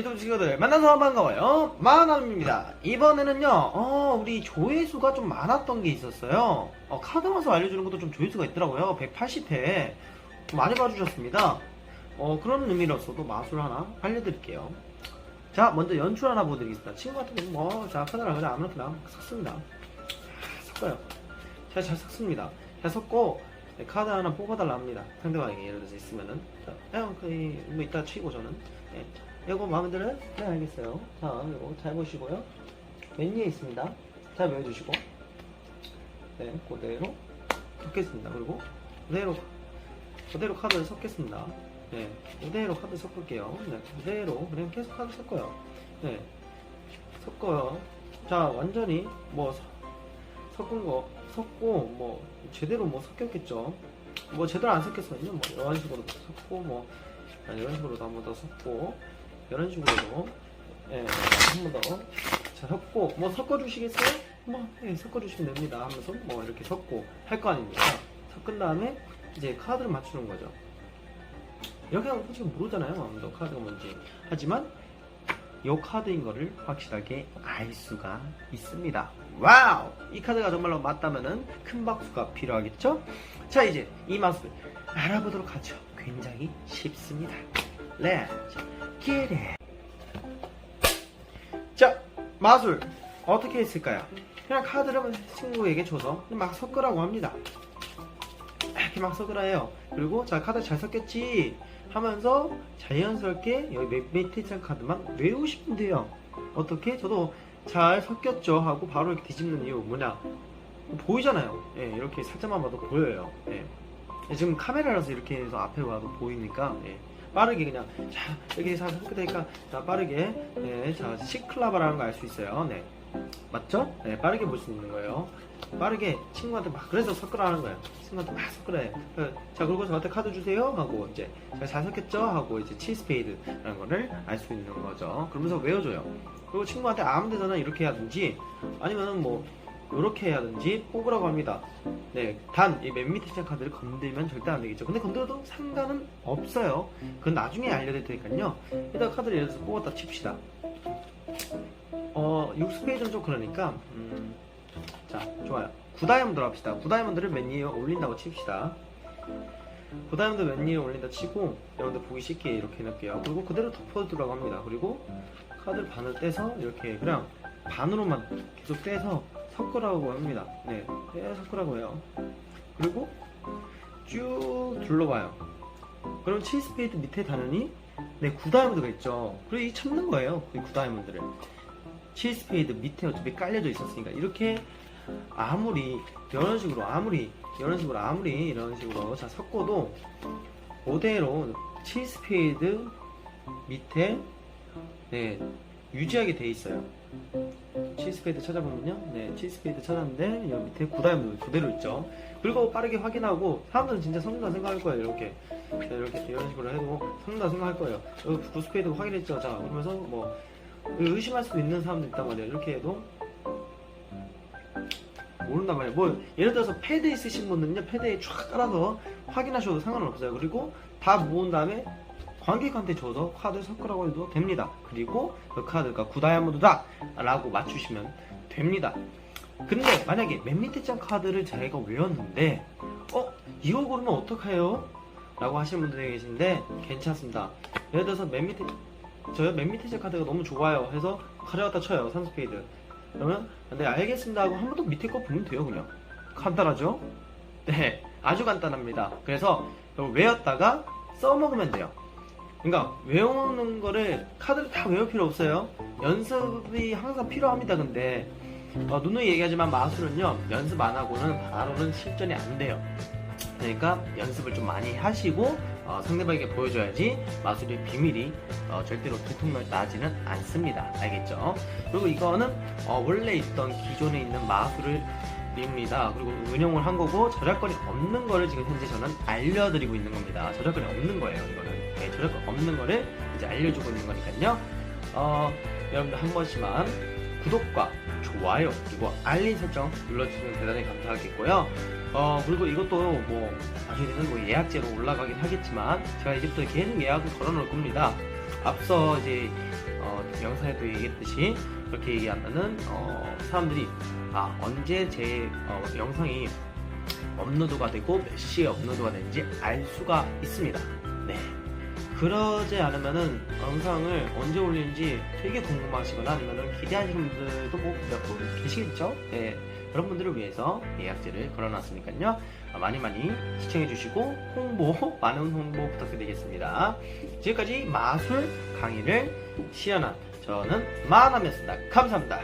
유튜브 친구들 만나서 반가워요. 마나입니다. 이번에는요 어, 우리 조회수가 좀 많았던 게 있었어요. 어, 카드 마서 알려주는 것도 좀 조회수가 있더라고요. 180회. 많이 봐주셨습니다. 어, 그런 의미로서도 마술 하나 알려드릴게요. 자 먼저 연출 하나 보여드리겠습니다. 친구한테 뭐자 카드랑 그냥 아무렇게나 섞습니다. 섞어요. 자, 잘 섞습니다. 잘 섞고 네, 카드 하나 뽑아달라 합니다. 상대방에게 예를 들어서 있으면은. 자, 그냥 뭐 이따 치고 저는. 네. 이거 마음에 들어요? 네 알겠어요. 자 이거 잘 보시고요. 맨 위에 있습니다. 잘 외워주시고. 네 그대로 섞겠습니다. 그리고 그대로 그대로 카드를 섞겠습니다. 네 그대로 카드 섞을게요. 네 그대로. 그냥 계속 카드 섞어요. 네 섞어요. 자 완전히 뭐 서- 섞은 거 섞고 뭐 제대로 뭐 섞였겠죠? 뭐 제대로 안 섞였으면요. 뭐 이런 식으로 섞고 뭐 아, 이런 번더 섞고 이런 식으로도 예, 한 번 더 자, 섞고 뭐 섞어주시겠어요? 뭐 예, 섞어주시면 됩니다. 하면서 뭐 이렇게 섞고 할 거 아닙니까? 섞은 다음에 이제 카드를 맞추는 거죠. 이렇게 하면 솔직히 모르잖아요 아무도 카드가 뭔지. 하지만 이 카드인 거를 확실하게 알 수가 있습니다. 와우! 이 카드가 정말로 맞다면은 큰 박수가 필요하겠죠? 자 이제 이 마술을 알아보도록 하죠. 굉장히 쉽습니다 Let's get it 자 마술. 어떻게 했을까요? 그냥 카드를 친구에게 줘서 막 섞으라고 합니다. 이렇게 막 섞으라 해요. 그리고 자 카드 잘 섞였지? 하면서 자연스럽게 여기 있는 카드만 외우시면 돼요. 어떻게? 저도 잘 섞였죠? 하고 바로 이렇게 뒤집는 이유 뭐냐? 보이잖아요. 예, 이렇게 살짝만 봐도 보여요. 예. 예, 지금 카메라라서 이렇게 해서 앞에 와도 보이니까 예. 빠르게 그냥 자 여기 잘 섞였다니까 자 빠르게. 예, 자 시클라바라는 거 알 수 있어요. 네. 맞죠? 네 빠르게 볼 수 있는 거예요. 빠르게 친구한테 막 그래서 섞으라는 거예요. 친구한테 막 섞으래 그, 자 그리고 저한테 카드 주세요 하고 이제 잘 섞였죠? 하고 이제 치스페이드라는 거를 알 수 있는 거죠. 그러면서 외워줘요. 그리고 친구한테 아무 데서나 이렇게 해야든지 아니면은 뭐 이렇게 해야든지 뽑으라고 합니다 네, 단 이 맨 밑에 있는 카드를 건들면 절대 안 되겠죠. 근데 건드려도 상관은 없어요. 그건 나중에 알려드릴 테니까요. 일단 카드를 예를 들어서 뽑았다 칩시다. 어, 6스페이드는 좀 그러니까, 음, 자, 좋아요. 9다이아몬드로 합시다. 9다이아몬드를 맨 위에 올린다고 칩시다. 9다이아몬드 맨 위에 올린다 치고, 여러분들 보기 쉽게 이렇게 해놓을게요. 그리고 그대로 덮어두라고 합니다. 그리고 카드를 반을 떼서 이렇게 그냥 반으로만 계속 떼서 섞으라고 합니다. 네, 네 섞으라고 해요. 그리고 쭉 둘러봐요. 그럼 7스페이드 밑에 단원이 네, 9다이아몬드가 있죠. 그리고 이 찾는 거예요. 이 9다이아몬드를. 7스페이드 밑에 어차피 깔려져 있었으니까 이렇게 아무리 이런 식으로 아무리 이런 식으로 아무리 이런 식으로 자 섞어도 그대로 7스페이드 밑에 네 유지하게 돼 있어요. 치스페이드 찾아보면요. 네, 치스페이드 찾았는데 여기 밑에 구다이몬드 그대로 있죠. 그리고 빠르게 확인하고 사람들은 진짜 섞는다 생각할 거예요. 이렇게 자, 이렇게 이런 식으로 해도 섞는다 생각할 거예요. 여기 구스페이드 확인했죠. 자 그러면서 뭐 의심할 수도 있는 사람도 있단 말이에요. 이렇게 해도 모른단 말이에요. 뭐 예를 들어서 패드 있으신 분들은요 패드에 쫙 깔아서 확인하셔도 상관은 없어요. 그리고 다 모은 다음에 관객한테 줘서 카드 섞으라고 해도 됩니다. 그리고 그 카드가 구다이아몬드다 라고 맞추시면 됩니다. 근데 만약에 맨 밑에 장 카드를 제가 외웠는데 어? 이거 고르면 어떡해요? 라고 하시는 분들이 계신데 괜찮습니다. 예를 들어서 맨 밑에 저요 맨 밑에 장 카드가 너무 좋아요 해서 가져갔다 쳐요 산스페이드 그러면 네 알겠습니다 하고 한 번 더 밑에 거 보면 돼요 그냥 간단하죠? 네 아주 간단합니다. 그래서 외웠다가 써먹으면 돼요. 그러니까 외우는 거를 카드를 다 외울 필요 없어요. 연습이 항상 필요합니다. 근데 어, 누누이 얘기하지만 마술은요 연습 안 하고는 바로는 실전이 안 돼요. 그러니까 연습을 좀 많이 하시고 어, 상대방에게 보여줘야지 마술의 비밀이 어, 절대로 들통나지는 않습니다. 알겠죠? 그리고 이거는 어, 원래 있던 기존에 있는 마술을 입니다. 그리고 운영을 한 거고 저작권이 없는 거를 지금 현재 저는 알려드리고 있는 겁니다. 저작권이 없는 거예요. 이거는 네, 저작권 없는 거를 이제 알려주고 있는 거니까요. 어, 여러분들 한 번씩만 구독과 좋아요 그리고 알림 설정 눌러주시면 대단히 감사하겠고요. 어 그리고 이것도 뭐 나중에는 뭐 예약제로 올라가긴 하겠지만 제가 이제부터 계속 예약을 걸어놓을 겁니다. 앞서 이제 어, 영상에도 얘기했듯이 그렇게 얘기하면은 어, 사람들이 아 언제 제 어, 영상이 업로드가 되고 몇 시에 업로드가 되는지 알 수가 있습니다. 네. 그러지 않으면은 영상을 언제 올리는지 되게 궁금하시거나 아니면은 기대하시는 분들도 뭐 몇 분 계시겠죠? 네. 그런 분들을 위해서 예약제를 걸어놨으니까요. 아, 많이 많이 시청해주시고 홍보, 많은 홍보 부탁드리겠습니다. 지금까지 마술 강의를 시연한 저는 마남이었습니다. 감사합니다.